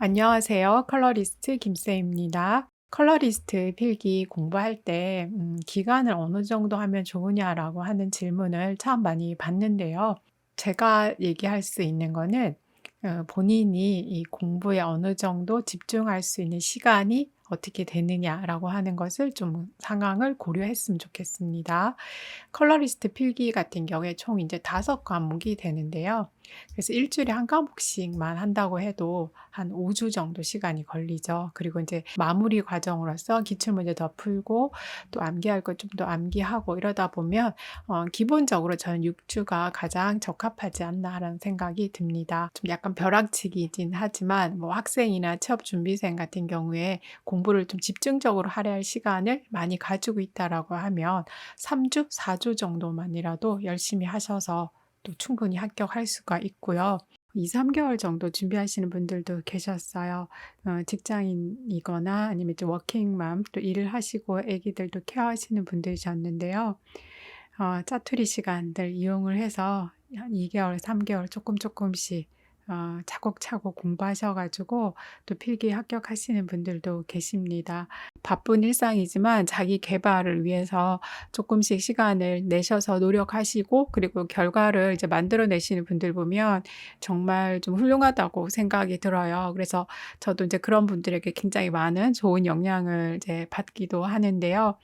안녕하세요. 컬러리스트 김쌤입니다. 컬러리스트 필기 공부할 때 음, 기간을 어느 정도 하면 좋으냐라고 하는 질문을 참 많이 받는데요. 제가 얘기할 수 있는 거는 어, 본인이 이 공부에 어느 정도 집중할 수 있는 시간이 어떻게 되느냐라고 하는 것을 좀 상황을 고려했으면 좋겠습니다. 컬러리스트 필기 같은 경우에 총 이제 다섯 과목이 되는데요. 그래서 일주일에 한 과목씩만 한다고 해도 한 5주 정도 시간이 걸리죠. 그리고 이제 마무리 과정으로서 기출문제 더 풀고 또 암기할 것 좀 더 암기하고 이러다 보면 어, 기본적으로 저는 6주가 가장 적합하지 않나라는 생각이 듭니다. 좀 약간 벼락치기이긴 하지만 뭐 학생이나 취업 준비생 같은 경우에 공부를 좀 집중적으로 하려 할 시간을 많이 가지고 있다라고 하면 3주, 4주 정도만이라도 열심히 하셔서 또 충분히 합격할 수가 있고요. 2, 3개월 정도 준비하시는 분들도 계셨어요. 어, 직장인이거나 아니면 좀 워킹맘 또 일을 하시고 아기들도 케어하시는 분들이셨는데요. 어, 짜투리 시간들 이용을 해서 한 2개월, 3개월 조금 조금씩 어, 차곡차곡 공부하셔가지고 또 필기 합격하시는 분들도 계십니다. 바쁜 일상이지만 자기 개발을 위해서 조금씩 시간을 내셔서 노력하시고 그리고 결과를 이제 만들어내시는 분들 보면 정말 좀 훌륭하다고 생각이 들어요. 그래서 저도 이제 그런 분들에게 굉장히 많은 좋은 영향을 이제 받기도 하는데요.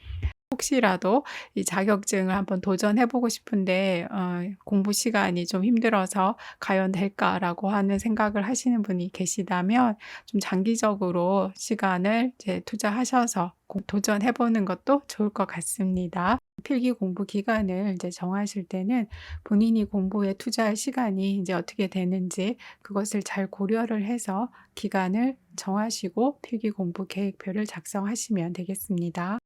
혹시라도 이 자격증을 한번 도전해 보고 싶은데 어, 공부 시간이 좀 힘들어서 과연 될까라고 하는 생각을 하시는 분이 계시다면 좀 장기적으로 시간을 이제 투자하셔서 도전해 보는 것도 좋을 것 같습니다. 필기 공부 기간을 이제 정하실 때는 본인이 공부에 투자할 시간이 이제 어떻게 되는지 그것을 잘 고려를 해서 기간을 정하시고 필기 공부 계획표를 작성하시면 되겠습니다.